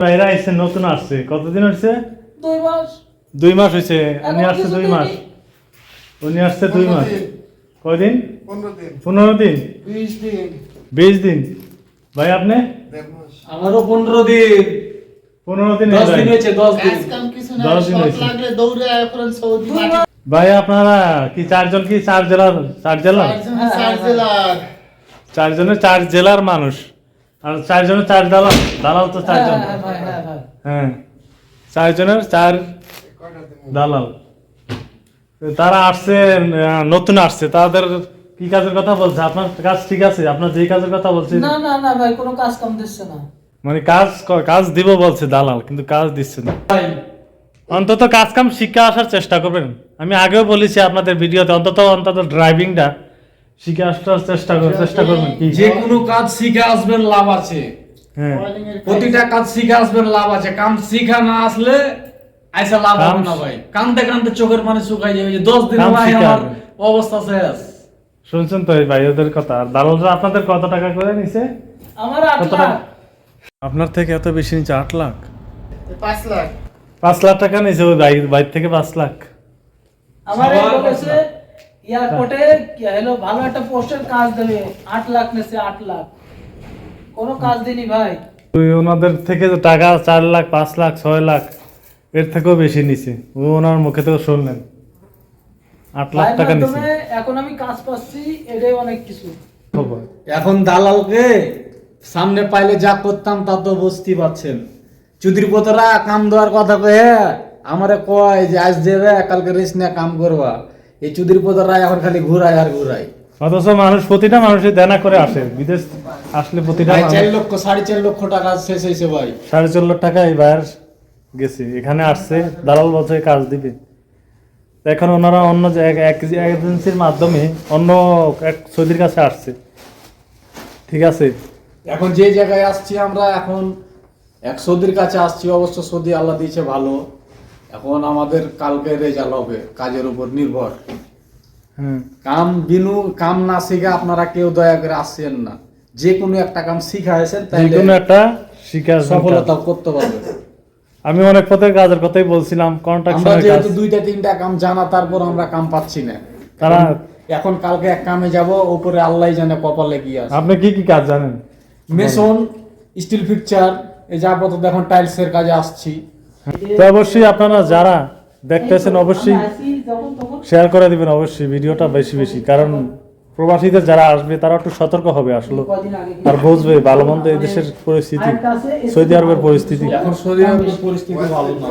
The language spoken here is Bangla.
এরা এসে নতুন আসছে। কতদিন হচ্ছে দুই মাস। দুই মাস হয়েছে উনি আসছে দুই মাস। উনি আসছে দুই মাস। কয়দিন? পনেরো দিন। পনেরো দিন? বিশ দিন। ভাই আপনি? আমারও পনেরো দিন। পনেরো দিন দশ দিন হয়েছে দশ দিন। কাজ কাম কিছু না দশ দিন হয়েছে। ভাই আপনারা কি চারজন কি চার জেলার চার জেলার? হ্যাঁ, চার হ্যাঁ, জেলার। চারজনের চার জেলার মানুষ। আর চারজনের চার দালাল দালাল তো হ্যাঁ, চারজন। হ্যাঁ, ভাই, হ্যাঁ, হ্যাঁ। চারজনের চার দালাল। তারা আসছে নতুন আসছে। তাদের কি কাজের কথা বলছে? আপনার কাজ ঠিক আছে? আপনার যে কাজের কথা বলছে। না না না ভাই কোনো কাজ কাম দিচ্ছে না। মানে কাজ কাজ দিব বলছে দালাল কিন্তু কাজ দিচ্ছে না। অন্তত কাজ কাম শিক্ষা আসার চেষ্টা করবেন। আমি আগেও বলেছি আপনাদের ভিডিওতে অন্তত অন্তত ড্রাইভিংটা শিখে আসার চেষ্টা করবেন চেষ্টা করবেন কি? যে কোনো কাজ শিখে আসবেন লাভ আছে। হ্যাঁ। প্রতিটা কাজ শিখে আসবেন লাভ আছে। কাম শিখা না আসলে আইসা লাভ হবে না ভাই। কানতে কানতে চোখের পানি শুকাই যাবে যে দশ দিন ভাই আমার অবস্থা শেষ। শুনছেন তো এই ভাই ওদের কথা? আর দালালরা আপনাদের কত টাকা করে নিছে? আমার আট কত লাখ। আপনার থেকে এত বেশি নিচ্ছে আট লাখ? পাঁচ লাখ। পাঁচ লাখ টাকা নিয়েছে ওই ভাই বাইর থেকে পাঁচ লাখ। আমার এই বলেছে এয়ারপোর্টে হলো ভালো একটা পোস্টের কাজ দেবে আট লাখ নেছে আট লাখ। কোনো কাজ দিনি ভাই। তুই ওনাদের থেকে তো টাকা চার লাখ পাঁচ লাখ ছয় লাখ এর থেকেও বেশি নিছে। ও ওনার মুখে থেকে শুনলেন। আট লাখ টাকা নিছে। এখন আমি কাজ পাচ্ছি এটাই অনেক কিছু। এখন দালালকে সামনে পাইলে যা করতাম তা তো বুঝতেই পারছেন। চুদির পোতরা কাম দেওয়ার কথা কয়ে আমারে কয় যে আজ দেবে কালকে রেস্ট নিয়ে কাম করবা। এই চুদির পোতরা এখন খালি ঘুরায় আর ঘুরায়। অথচ মানুষ প্রতিটা মানুষের দেনা করে আসে। বিদেশ আসলে প্রতিটা চার লক্ষ সাড়ে চার লক্ষ টাকা শেষ হয়েছে ভাই। সাড়ে চার লাখ টাকা এবার গেছে। এখানে আসছে দালাল বলছে কাজ দিবে। এখন ওনারা অন্য এজেন্সির মাধ্যমে অন্য এক সৌদির কাছে আসছে। ঠিক আছে? এখন যে জায়গায় আসছি আমরা এখন এক সৌদির কাছে আসছি অবশ্য সৌদি আল্লাহ দিয়েছে ভালো। এখন আমাদের কালকে রেজাল্ট হবে কাজের উপর নির্ভর। কাম বিনু কাম না শিখে আপনারা কেউ দয়া করে আসছেন না। যে কোনো একটা কাম শিখা হয়েছেন তাহলে কোনো একটা শিকার সফলতা করতে পারবে। আমি অনেক পথের কাজের কথাই বলছিলাম আমরা কন্ট্রাকশনের কাজ। যেহেতু দুইটা তিনটা কাম জানা তারপর আমরা কাম পাচ্ছি না। তারা এখন কালকে এক কামে যাব উপরে আল্লাহ জানে কপালে কি আছে। আপনি কি কি কাজ জানেন? মেশন স্টিল পিকচার এই যা আপাতত এখন টাইলসের কাজে আসছি। তো অবশ্যই আপনারা যারা দেখতেছেন, অবশ্যই শেয়ার করে দিবেন, অবশ্যই ভিডিওটা বেশি বেশি। কারণ প্রবাসীদের যারা আসবে, তারা একটু সতর্ক হবে আসলে। আর বুঝবে ভালো মন্দ এই দেশের পরিস্থিতি, সৌদি আরবের পরিস্থিতি। সৌদি আরবের পরিস্থিতি ভালো না।